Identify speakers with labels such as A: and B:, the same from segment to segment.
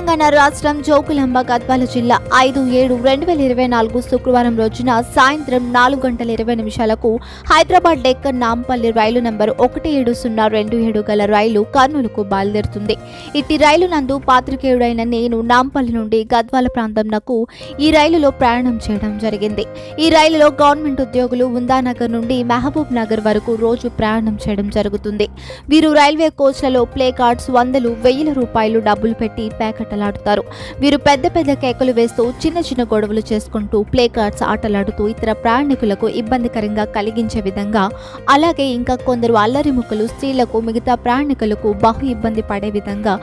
A: తెలంగాణ రాష్ట్రం జోకులాంబ గద్వాల జిల్లా ఐదు ఏడు రెండు వేల ఇరవై నాలుగు శుక్రవారం రోజున సాయంత్రం నాలుగు గంటల ఇరవై నిమిషాలకు హైదరాబాద్ డెక్కన్ నాంపల్లి రైలు నంబర్ ఒకటి ఏడు సున్నా రెండు ఏడు గల రైలు కర్నూలుకు బయలుదేరుతుంది. ఇట్టి రైలు నందు పాత్రికేయుడైన నేను నాంపల్లి నుండి గద్వాల ప్రాంతంనకు ఈ రైలులో ప్రయాణం చేయడం జరిగింది. ఈ రైలులో గవర్నమెంట్ ఉద్యోగులు ఉందానగర్ నుండి మహబూబ్ నగర్ వరకు రోజు ప్రయాణం చేయడం జరుగుతుంది. వీరు రైల్వే కోచ్లలో ప్లే కార్డ్స్ వందలు వెయ్యిల రూపాయలు డబ్బులు పెట్టి ప్యాకెట్ ఆటలాడుతారు. వీరు పెద్ద పెద్ద కేకలు వేస్తూ చిన్న చిన్న గొడవలు చేసుకుంటూ ప్లే కార్డ్స్ ఆటలాడుతూ ఇతర ప్రయాణికులకు ఇబ్బందికరంగా కలిగించే విధంగా అలాగే ఇంకా కొందరు అల్లరి ముక్కలు స్త్రీలకు మిగతా ప్రయాణికులకు బహు ఇబ్బంది పడే విధంగా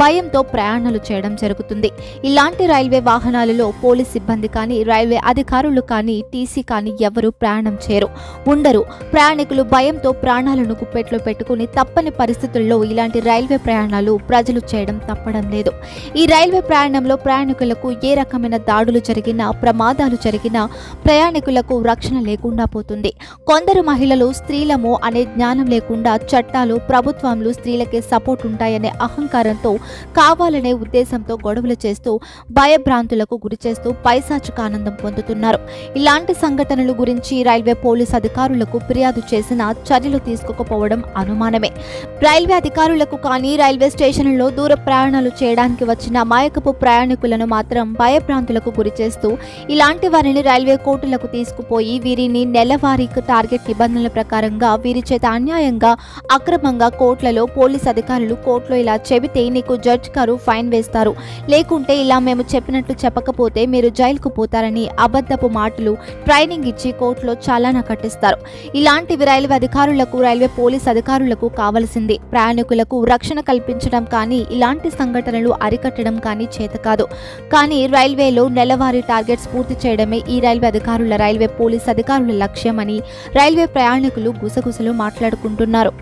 A: భయంతో ప్రయాణాలు చేయడం జరుగుతుంది. ఇలాంటి రైల్వే వాహనాలలో పోలీస్ సిబ్బంది కానీ రైల్వే అధికారులు కానీ టీసీ కానీ ఎవరు ప్రయాణం చేయరు. ఉండరు. ప్రయాణికులు భయంతో ప్రాణాలను గుప్పెట్లో పెట్టుకుని తప్పని పరిస్థితుల్లో ఇలాంటి రైల్వే ప్రయాణాలు ప్రజలు చేయడం తప్పడం లేదు. ఈ రైల్వే ప్రయాణంలో ప్రయాణికులకు ఏ రకమైన దాడులు జరిగినా ప్రమాదాలు జరిగినా ప్రయాణికులకు రక్షణ లేకుండా పోతుంది. కొందరు మహిళలు స్త్రీలము అనే జ్ఞానం లేకుండా చట్టాలు ప్రభుత్వంలో స్త్రీలకే సపోర్ట్ ఉంటాయనే అహంకారంతో కావాలనే ఉద్దేశంతో గొడవలు చేస్తూ భయభ్రాంతులకు గురి చేస్తూ పైశాచిక ఆనందం పొందుతున్నారు. ఇలాంటి సంఘటనలు గురించి రైల్వే పోలీస్ అధికారులకు ఫిర్యాదు చేసినా చర్యలు తీసుకోకపోవడం అనుమానమే. రైల్వే అధికారులకు కానీ రైల్వే స్టేషన్లలో దూర ప్రయాణాలు చేయడానికి వచ్చిన మాయకపు ప్రయాణికులను మాత్రం భయభ్రాంతులకు గురిచేస్తూ ఇలాంటి వారిని రైల్వే కోర్టులకు తీసుకుపోయి వీరిని నెలవారీ టార్గెట్ నిబంధనల ప్రకారంగా వీరి చేత అన్యాయంగా అక్రమంగా కోర్టులలో పోలీస్ అధికారులు కోర్టులో ఇలా చెబితే నీకు జడ్జ్ గారు ఫైన్ వేస్తారు. లేకుంటే ఇలా మేము చెప్పినట్లు చెప్పకపోతే మీరు జైలుకు పోతారని అబద్ధపు మాటలు ట్రైనింగ్ ఇచ్చి కోర్టులో చాలానా కట్టిస్తారు. ఇలాంటివి రైల్వే అధికారులకు రైల్వే పోలీస్ అధికారులకు కావలసింది. ప్రయాణికులకు రక్షణ కల్పించడం కానీ ఇలాంటి సంఘటనలు అరిక కట్టడం కానీ చేత కాదు. కానీ రైల్వేలో నెలవారీ టార్గెట్స్ పూర్తి చేయడమే ఈ రైల్వే అధికారుల రైల్వే పోలీస్ అధికారుల లక్ష్యమని రైల్వే ప్రయాణికులు గుసగుసలు మాట్లాడుకుంటున్నారు.